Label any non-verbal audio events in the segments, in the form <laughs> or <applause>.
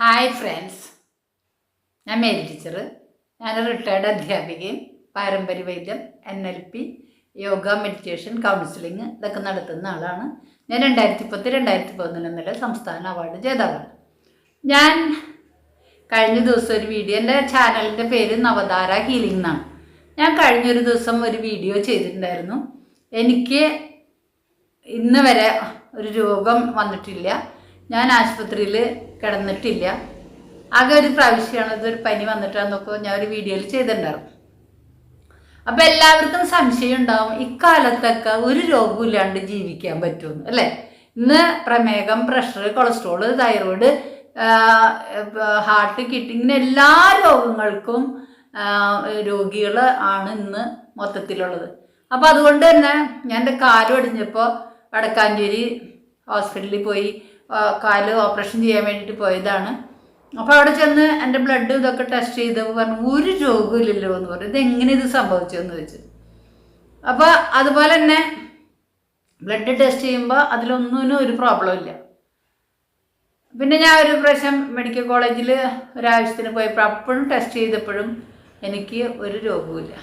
Hi friends ഞാൻ Mary teacher. ഞാൻ retired അധ്യാപികയും പാരമ്പര്യ വൈദ്യം N L P yoga meditation counselling ഇതൊക്കെ നടത്തുന്ന ആളാണ്. ഞാൻ രണ്ടായിരത്തി പത്ത് രണ്ടായിരത്തി പതിനൊന്നിലെ സംസ്ഥാന അവാർഡ് ജേതാവാണ്. ഞാൻ കഴിഞ്ഞ ദിവസം ഒരു വീഡിയോ എന്റെ ചാനലിന്റെ പേര് നവതാര ഹീലിംഗ് എന്നാണ്. ഞാൻ കഴിഞ്ഞൊരു ദിവസം ഒരു വീഡിയോ ചെയ്തിട്ടുണ്ടായിരുന്നു. എനിക്ക് ഇന്ന് വരെ ഒരു രോഗം വന്നിട്ടില്ല. ഞാൻ ആശുപത്രിയിൽ കിടന്നിട്ടില്ല. ആകെ ഒരു പ്രാവശ്യമാണ് ഇതൊരു പനി വന്നിട്ടാന്നൊക്കെ ഞാൻ ഒരു വീഡിയോയിൽ ചെയ്തിട്ടുണ്ടായിരുന്നു. അപ്പം എല്ലാവർക്കും സംശയം ഉണ്ടാവും ഇക്കാലത്തൊക്കെ ഒരു രോഗവും ഇല്ലാണ്ട് ജീവിക്കാൻ പറ്റുമെന്ന് അല്ലേ? ഇന്ന് പ്രമേഹം pressure cholesterol thyroid heart kidney ഇങ്ങനെ എല്ലാ രോഗങ്ങൾക്കും രോഗികൾ ആണ് ഇന്ന് മൊത്തത്തിലുള്ളത്. അപ്പോൾ അതുകൊണ്ട് തന്നെ ഞാൻ എന്റെ കാലം ഒടിഞ്ഞപ്പോൾ വടക്കാഞ്ചേരി ഹോസ്പിറ്റലിൽ പോയി കാൽ ഓപ്പറേഷൻ ചെയ്യാൻ വേണ്ടിയിട്ട് പോയതാണ്. അപ്പോൾ അവിടെ ചെന്ന് എന്റെ ബ്ലഡ് ഇതൊക്കെ ടെസ്റ്റ് ചെയ്തപ്പോൾ പറഞ്ഞു ഒരു രോഗവും ഇല്ലല്ലോ എന്ന് പറഞ്ഞു. ഇതെങ്ങനെ ഇത് സംഭവിച്ചതെന്ന് വെച്ച് അപ്പോൾ അതുപോലെ തന്നെ ബ്ലഡ് ടെസ്റ്റ് ചെയ്യുമ്പോൾ അതിലൊന്നും ഒരു പ്രോബ്ലം ഇല്ല. പിന്നെ ഞാൻ ഒരു പ്രാവശ്യം മെഡിക്കൽ കോളേജിൽ ഒരാവശ്യത്തിന് പോയപ്പോൾ അപ്പോഴും ടെസ്റ്റ് ചെയ്തപ്പോഴും എനിക്ക് ഒരു രോഗവുമില്ല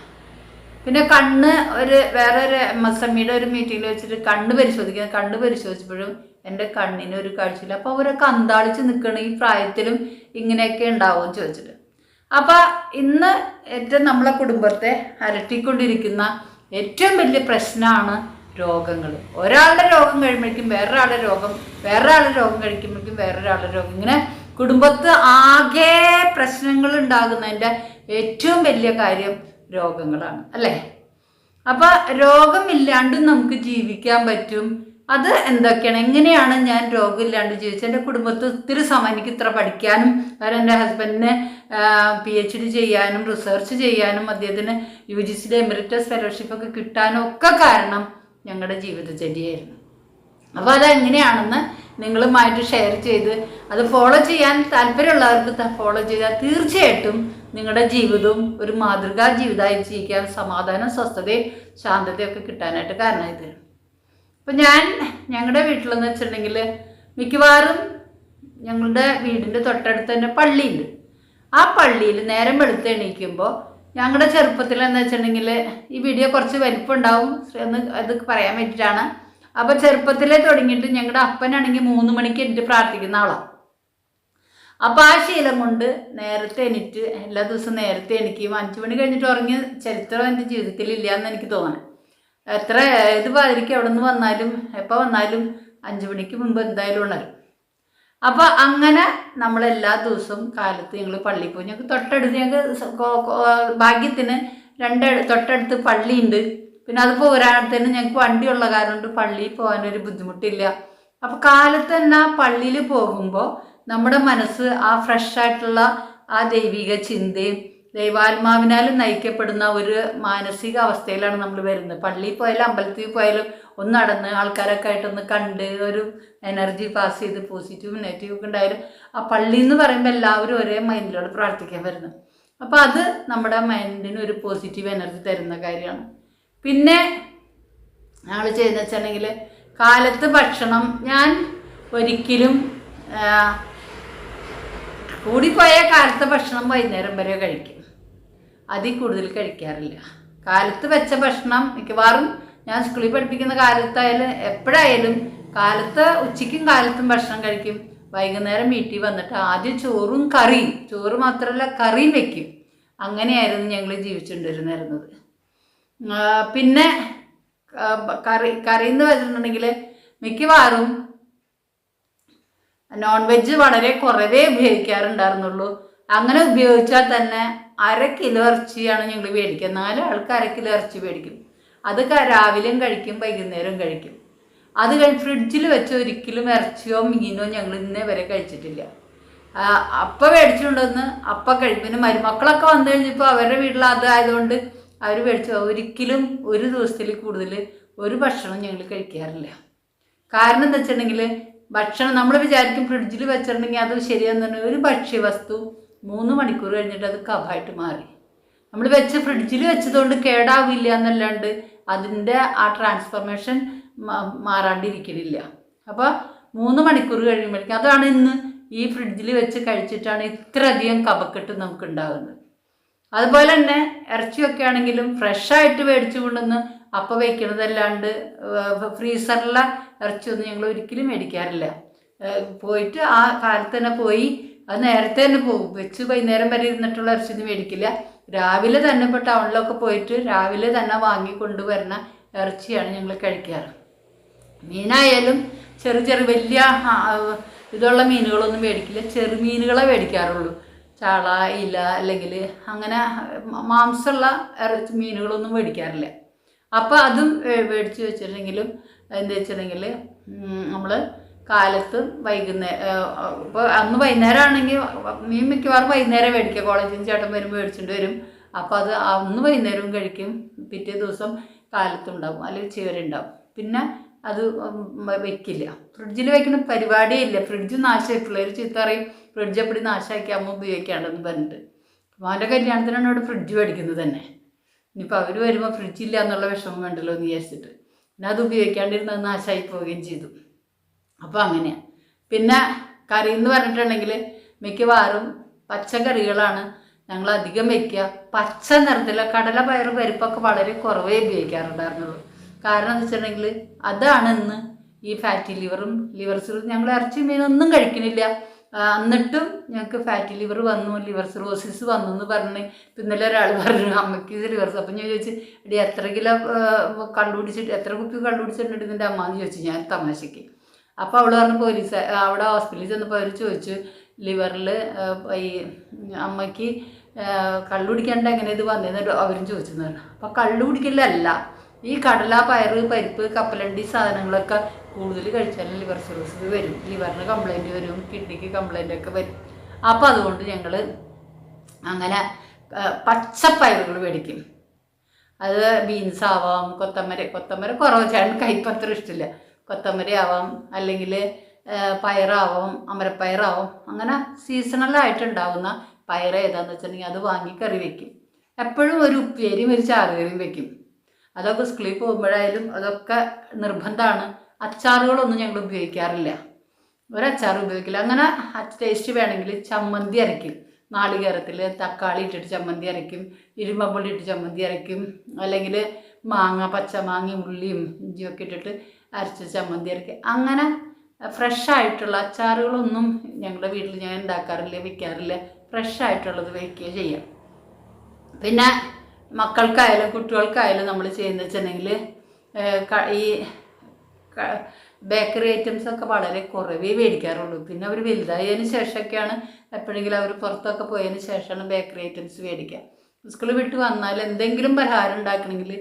പിന്നെ കണ്ണ് ഒരു വേറെ ഒരു എം എസ് എം ഇയുടെ ഒരു മീറ്റിങ്ങിൽ വെച്ചിട്ട് കണ്ണ് പരിശോധിക്കുക കണ്ണ് പരിശോധിച്ചപ്പോഴും എന്റെ കണ്ണിന് ഒരു കാഴ്ചയില്ല അപ്പോൾ അവരൊക്കെ അന്താളിച്ച് നിൽക്കണം ഈ പ്രായത്തിലും ഇങ്ങനെയൊക്കെ ഉണ്ടാവും ചോദിച്ചിട്ട്. അപ്പോൾ ഇന്ന് ഏറ്റവും നമ്മളെ കുടുംബത്തെ അലട്ടിക്കൊണ്ടിരിക്കുന്ന ഏറ്റവും വലിയ പ്രശ്നമാണ് രോഗങ്ങൾ. ഒരാളുടെ രോഗം കഴിയുമ്പോഴേക്കും വേറൊരാളുടെ രോഗം വേറൊരാളുടെ രോഗം കഴിക്കുമ്പോഴേക്കും വേറൊരാളുടെ രോഗം. ഇങ്ങനെ കുടുംബത്ത് ആകെ പ്രശ്നങ്ങൾ ഉണ്ടാകുന്നതിന്റെ ഏറ്റവും വലിയ കാര്യം രോഗങ്ങളാണ് അല്ലേ? അപ്പോൾ രോഗമില്ലാണ്ടും നമുക്ക് ജീവിക്കാൻ പറ്റും അത് എന്തൊക്കെയാണ്? എങ്ങനെയാണ് ഞാൻ രോഗമില്ലാണ്ട് ജീവിച്ചത്? എന്റെ കുടുംബത്തിൽ ഒത്തിരി സമയം എനിക്ക് ഇത്ര പഠിക്കാനും കാരണം എന്റെ ഹസ്ബൻഡിനെ പി എച്ച് ഡി ചെയ്യാനും റിസർച്ച് ചെയ്യാനും അദ്ദേഹത്തിന് യു ജി സിയിലെ എമിറിറ്റസ് ഫെലോഷിപ്പ് ഒക്കെ കിട്ടാനും ഒക്കെ കാരണം ഞങ്ങളുടെ ജീവിതചര്യയായിരുന്നു അപ്പോൾ അതെങ്ങനെയാണെന്ന് നിങ്ങളുമായിട്ട് ഷെയർ ചെയ്ത് അത് ഫോളോ ചെയ്യാൻ താല്പര്യമുള്ളവർക്ക് ഫോളോ ചെയ്താൽ തീർച്ചയായിട്ടും നിങ്ങളുടെ ജീവിതവും ഒരു മാതൃകാ ജീവിതമായി ജീവിക്കാൻ സമാധാനം സ്വസ്ഥതയും ഒക്കെ കിട്ടാനായിട്ട് കാരണമായി തരും. അപ്പം ഞാൻ ഞങ്ങളുടെ വീട്ടിലെന്ന് വെച്ചിട്ടുണ്ടെങ്കിൽ മിക്കവാറും ഞങ്ങളുടെ വീടിന്റെ തൊട്ടടുത്ത് തന്നെ പള്ളിയുണ്ട്. ആ പള്ളിയിൽ നേരം വെളുത്ത് എണീക്കുമ്പോൾ ഞങ്ങളുടെ ചെറുപ്പത്തിൽ എന്ന് വെച്ചിട്ടുണ്ടെങ്കിൽ ഈ വീഡിയോ കുറച്ച് വലിപ്പമുണ്ടാവും എന്ന് അത് പറയാൻ വേണ്ടിയിട്ടാണ് അപ്പോൾ ചെറുപ്പത്തിലേ തുടങ്ങിയിട്ട് ഞങ്ങളുടെ അപ്പനാണെങ്കിൽ മൂന്ന് മണിക്ക് എനിക്ക് പ്രാർത്ഥിക്കുന്ന ആളാണ് അപ്പം ആ ശീലം കൊണ്ട് നേരത്തെ എണീറ്റ് എല്ലാ ദിവസവും നേരത്തെ എണീക്കുകയും അഞ്ച് മണി കഴിഞ്ഞിട്ട് ഉറങ്ങിയ ചരിത്രം എന്റെ ജീവിതത്തിൽ ഇല്ല എന്ന് എനിക്ക് തോന്നണം എത്ര ഏത് പാതിരിക്ക് എവിടെ നിന്ന് വന്നാലും എപ്പോൾ വന്നാലും അഞ്ച് മണിക്ക് മുമ്പ് എന്തായാലും ഉണരും. അപ്പോൾ അങ്ങനെ നമ്മൾ എല്ലാ ദിവസവും കാലത്ത് ഞങ്ങൾ പള്ളിയിൽ പോയി ഞങ്ങൾക്ക് തൊട്ടടുത്ത് ഞങ്ങൾക്ക് ഭാഗ്യത്തിന് രണ്ട് തൊട്ടടുത്ത് പള്ളിയുണ്ട്. പിന്നെ അത് പോരാത്തതിന് ഞങ്ങൾക്ക് വണ്ടിയുള്ള കാരണം കൊണ്ട് പള്ളിയിൽ പോകാനൊരു ബുദ്ധിമുട്ടില്ല. അപ്പോൾ കാലത്ത് തന്നെ ആ പള്ളിയിൽ പോകുമ്പോൾ നമ്മുടെ മനസ്സ് ആ ഫ്രഷ് ആയിട്ടുള്ള ആ ദൈവിക ചിന്തയും ദൈവാത്മാവിനാൽ നയിക്കപ്പെടുന്ന ഒരു മാനസിക അവസ്ഥയിലാണ് നമ്മൾ വരുന്നത്. പള്ളിയിൽ പോയാലും അമ്പലത്തിൽ പോയാലും ഒന്ന് നടന്ന് ആൾക്കാരൊക്കെ ആയിട്ടൊന്ന് കണ്ട് ഒരു എനർജി പാസ് ചെയ്ത് പോസിറ്റീവും നെഗറ്റീവ് ഒക്കെ ഉണ്ടായാലും ആ പള്ളി എന്ന് പറയുമ്പോൾ എല്ലാവരും ഒരേ മൈൻഡിലോട് പ്രാർത്ഥിക്കാൻ വരുന്നത്. അപ്പോൾ അത് നമ്മുടെ മൈൻഡിന് ഒരു പോസിറ്റീവ് എനർജി തരുന്ന കാര്യമാണ്. പിന്നെ ഞങ്ങൾ ചെയ്യുന്ന വെച്ചിട്ടുണ്ടെങ്കിൽ കാലത്ത് ഭക്ഷണം ഞാൻ ഒരിക്കലും കൂടിപ്പോയ കാലത്തെ ഭക്ഷണം വൈകുന്നേരം വരെ കഴിക്കും. അതിൽ കൂടുതൽ കഴിക്കാറില്ല. കാലത്ത് വെച്ച ഭക്ഷണം മിക്കവാറും ഞാൻ സ്കൂളിൽ പഠിപ്പിക്കുന്ന കാലത്തായാലും എപ്പോഴായാലും കാലത്ത് ഉച്ചയ്ക്കും കാലത്തും ഭക്ഷണം കഴിക്കും. വൈകുന്നേരം വീട്ടിൽ വന്നിട്ട് ആദ്യം ചോറും കറിയും ചോറ് മാത്രമല്ല കറിയും വെക്കും. അങ്ങനെയായിരുന്നു ഞങ്ങൾ ജീവിച്ചുകൊണ്ടിരുന്നിരുന്നത് പിന്നെ കറി കറി എന്ന് വെച്ചിട്ടുണ്ടെങ്കിൽ മിക്കവാറും നോൺ വെജ് വളരെ കുറവേ ഉപയോഗിക്കാറുണ്ടായിരുന്നുള്ളൂ. അങ്ങനെ ഉപയോഗിച്ചാൽ തന്നെ അര കിലോ ഇറച്ചിയാണ് ഞങ്ങൾ മേടിക്കുക. നാല് ആൾക്ക് അര കിലോ ഇറച്ചി മേടിക്കും. അത് രാവിലെയും കഴിക്കും വൈകുന്നേരവും കഴിക്കും. അത് കഴിഞ്ഞ് ഫ്രിഡ്ജിൽ വെച്ച് ഒരിക്കലും ഇറച്ചിയോ മീനോ ഞങ്ങൾ ഇന്നേ വരെ കഴിച്ചിട്ടില്ല. അപ്പം മേടിച്ചുകൊണ്ടുവന്ന് അപ്പ കഴിക്കും പിന്നെ മരുമക്കളൊക്കെ വന്നു കഴിഞ്ഞപ്പോൾ അവരുടെ വീട്ടിൽ അതായതുകൊണ്ട് അവർ മേടിച്ചു. ഒരിക്കലും ഒരു ദിവസത്തിൽ കൂടുതൽ ഒരു ഭക്ഷണം ഞങ്ങൾ കഴിക്കാറില്ല. കാരണം എന്താ വെച്ചിട്ടുണ്ടെങ്കിൽ ഭക്ഷണം നമ്മൾ വിചാരിക്കും ഫ്രിഡ്ജിൽ വെച്ചിട്ടുണ്ടെങ്കിൽ അത് ശരിയാന്ന് പറഞ്ഞാൽ ഒരു ഭക്ഷ്യവസ്തു മൂന്ന് മണിക്കൂർ കഴിഞ്ഞിട്ട് അത് കഫായിട്ട് മാറി. നമ്മൾ വെച്ച് ഫ്രിഡ്ജിൽ വെച്ചതുകൊണ്ട് കേടാവില്ല എന്നല്ലാണ്ട് അതിന്റെ ആ ട്രാൻസ്ഫോർമേഷൻ മാറാണ്ടിരിക്കണില്ല അപ്പോൾ മൂന്ന് മണിക്കൂർ കഴിയുമ്പോഴേക്കും അതാണ് ഇന്ന് ഈ ഫ്രിഡ്ജിൽ വെച്ച് കഴിച്ചിട്ടാണ് ഇത്രയധികം കപക്കെട്ട് നമുക്ക് ഉണ്ടാകുന്നത് അതുപോലെ തന്നെ ഇറച്ചിയൊക്കെ ആണെങ്കിലും ഫ്രഷായിട്ട് മേടിച്ചു കൊണ്ടുവന്ന് അപ്പം വയ്ക്കണതല്ലാണ്ട് ഫ്രീസറിലെ ഇറച്ചിയൊന്നും ഞങ്ങൾ ഒരിക്കലും മേടിക്കാറില്ല. പോയിട്ട് ആ കാലത്ത് തന്നെ പോയി അത് നേരത്തെ തന്നെ പോകും. വെച്ച് വൈകുന്നേരം വരെ ഇരുന്നിട്ടുള്ള ഇറച്ചിയൊന്നും മേടിക്കില്ല. രാവിലെ തന്നെ ഇപ്പോൾ ടൗണിലൊക്കെ പോയിട്ട് രാവിലെ തന്നെ വാങ്ങി കൊണ്ടുവരുന്ന ഇറച്ചിയാണ് ഞങ്ങൾ കഴിക്കാറ്. മീനായാലും ചെറു ചെറു വലിയ ഇതുള്ള മീനുകളൊന്നും മേടിക്കില്ല. ചെറുമീനുകളെ മേടിക്കാറുള്ളൂ. ചാള ഇല അല്ലെങ്കിൽ അങ്ങനെ മാംസമുള്ള ഇറച്ചി മീനുകളൊന്നും മേടിക്കാറില്ല. അപ്പോൾ അതും മേടിച്ച് വെച്ചിട്ടുണ്ടെങ്കിലും എന്താ വെച്ചിട്ടുണ്ടെങ്കിൽ നമ്മൾ കാലത്ത് വൈകുന്നേരം ഇപ്പോൾ അന്ന് വൈകുന്നേരം ആണെങ്കിൽ മീൻ മിക്കവാറും വൈകുന്നേരം മേടിക്കുക. കോളേജിൽ നിന്ന് ചേട്ടൻ വരുമ്പോൾ മേടിച്ചിട്ട് വരും. അപ്പോൾ അത് അന്ന് വൈകുന്നേരവും കഴിക്കും. പിറ്റേ ദിവസം കാലത്തുണ്ടാവും അല്ലെങ്കിൽ ഉച്ചവരെ ഉണ്ടാവും. പിന്നെ അത് വെക്കില്ല. ഫ്രിഡ്ജിൽ വെക്കുന്ന പരിപാടിയേ ഇല്ല ഫ്രിഡ്ജ് നാശമായി പിള്ളേർ ചീത്ത പറയും ഫ്രിഡ്ജ് എപ്പടി നാശമാക്കി അമ്മ ഉപയോഗിക്കാണ്ടെന്ന് പറഞ്ഞിട്ട്. മോന്റെ കല്യാണത്തിനാണ് ഇവിടെ ഫ്രിഡ്ജ് മേടിക്കുന്നത് തന്നെ. ഇനിയിപ്പോൾ അവർ വരുമ്പോൾ ഫ്രിഡ്ജില്ല എന്നുള്ള വിഷമം വേണ്ടല്ലോ എന്ന് വിചാരിച്ചിട്ട്. പിന്നെ അത് ഉപയോഗിക്കാണ്ടിരുന്നത് നാശമായി പോവുകയും ചെയ്തു. അപ്പോൾ അങ്ങനെയാണ് പിന്നെ കറി എന്ന് പറഞ്ഞിട്ടുണ്ടെങ്കിൽ മിക്കവാറും പച്ചക്കറികളാണ് ഞങ്ങൾ അധികം വയ്ക്കുക പച്ച നിറത്തിലെ കടല പയറ് പരിപ്പൊക്കെ വളരെ കുറവേ ഉപയോഗിക്കാറുണ്ടായിരുന്നുള്ളൂ. കാരണം എന്ന് വെച്ചിട്ടുണ്ടെങ്കിൽ അതാണ് ഇന്ന് ഈ ഫാറ്റി ലിവറും ലിവർ സിറോസും ഞങ്ങൾ ഇറച്ചി മീനൊന്നും കഴിക്കണില്ല. ആ, എന്നിട്ടും ഞങ്ങൾക്ക് ഫാറ്റി ലിവർ വന്നു ലിവർ സിറോസിസ് വന്നു എന്ന് പറഞ്ഞ് പിന്നെ ഒരാൾ പറഞ്ഞു അമ്മയ്ക്ക് ലിവർ അപ്പം ഞാൻ ചോദിച്ചു എടി എത്ര കിലോ കണ്ടുപിടിച്ചിട്ട് എത്ര കുപ്പി കണ്ടുപിടിച്ചിട്ടുണ്ട്? ഇതിന്റെ അമ്മ എന്ന് ചോദിച്ചു. ഞാൻ തമാശയ്ക്ക് അപ്പോൾ അവൾ പറഞ്ഞു പോലീസ് അവിടെ ഹോസ്പിറ്റലിൽ ചെന്നപ്പോൾ അവർ ചോദിച്ചു ലിവറിൽ ഈ അമ്മയ്ക്ക് കള്ളു കുടിക്കാണ്ട് എങ്ങനെ ഇത് വന്നതെന്ന് അവരും ചോദിച്ചെന്ന് പറഞ്ഞു. അപ്പോൾ കള്ളു കുടിക്കലല്ല ഈ കടല പയറ് പരിപ്പ് കപ്പലണ്ടി സാധനങ്ങളൊക്കെ കൂടുതൽ കഴിച്ചാൽ ലിവർ സിറോസിസ് വരും. ലിവറിന് കംപ്ലൈന്റ് വരും കിഡ്നിക്ക് കംപ്ലൈന്റ് ഒക്കെ വരും. അപ്പോൾ അതുകൊണ്ട് ഞങ്ങൾ അങ്ങനെ പച്ച പച്ചപ്പയറുകൾ മേടിക്കും. അത് ബീൻസ് ആവാം കൊത്തമര കൊത്തമര കുറവ്. ചേട്ടൻ കയ്പത്ര ഇഷ്ടമില്ല കൊത്തമര ആവാം അല്ലെങ്കിൽ പയറാവാം അമരപ്പയറാവാം അങ്ങനെ സീസണലായിട്ടുണ്ടാവുന്ന പയർ ഏതാന്ന് വെച്ചിട്ടുണ്ടെങ്കിൽ അത് വാങ്ങി കറി വെക്കും. എപ്പോഴും ഒരു ഉപ്പേരിയും ഒരു ചാറുകറിയും വെക്കും. അതൊക്കെ സ്കൂളിൽ പോകുമ്പോഴായാലും അതൊക്കെ നിർബന്ധമാണ്. അച്ചാറുകളൊന്നും ഞങ്ങൾ ഉപയോഗിക്കാറില്ല. ഒരു അച്ചാർ ഉപയോഗിക്കില്ല. അങ്ങനെ ടേസ്റ്റ് വേണമെങ്കിൽ ചമ്മന്തി അരയ്ക്കും. നാളികേരത്തിൽ തക്കാളി ഇട്ടിട്ട് ചമ്മന്തി അരയ്ക്കും. ഇരുമ്പമ്പുള്ളി ഇട്ട് ചമ്മന്തി അരയ്ക്കും. അല്ലെങ്കിൽ മാങ്ങ പച്ചമാങ്ങയും ഉള്ളിയും ഇഞ്ചിയൊക്കെ ഇട്ടിട്ട് അരച്ച് ചമ്മന്തി അങ്ങനെ ഫ്രഷ് ആയിട്ടുള്ള അച്ചാറുകളൊന്നും ഞങ്ങളുടെ വീട്ടിൽ ഞാൻ ഉണ്ടാക്കാറില്ല വിൽക്കാറില്ല ഫ്രഷ് ആയിട്ടുള്ളത് വയ്ക്കുക ചെയ്യാം. പിന്നെ മക്കൾക്കായാലും കുട്ടികൾക്കായാലും നമ്മൾ ചെയ്യുന്ന വെച്ചിട്ടുണ്ടെങ്കിൽ ഈ ബേക്കറി ഐറ്റംസ് ഒക്കെ വളരെ കുറവേ മേടിക്കാറുള്ളൂ പിന്നെ അവർ വലുതായതിന് ശേഷമൊക്കെയാണ് എപ്പോഴെങ്കിലും അവർ പുറത്തൊക്കെ പോയതിന് ശേഷമാണ് ബേക്കറി ഐറ്റംസ് മേടിക്കുക സ്കൂളിൽ വിട്ട് വന്നാൽ എന്തെങ്കിലും പലഹാരം ഉണ്ടാക്കണമെങ്കിൽ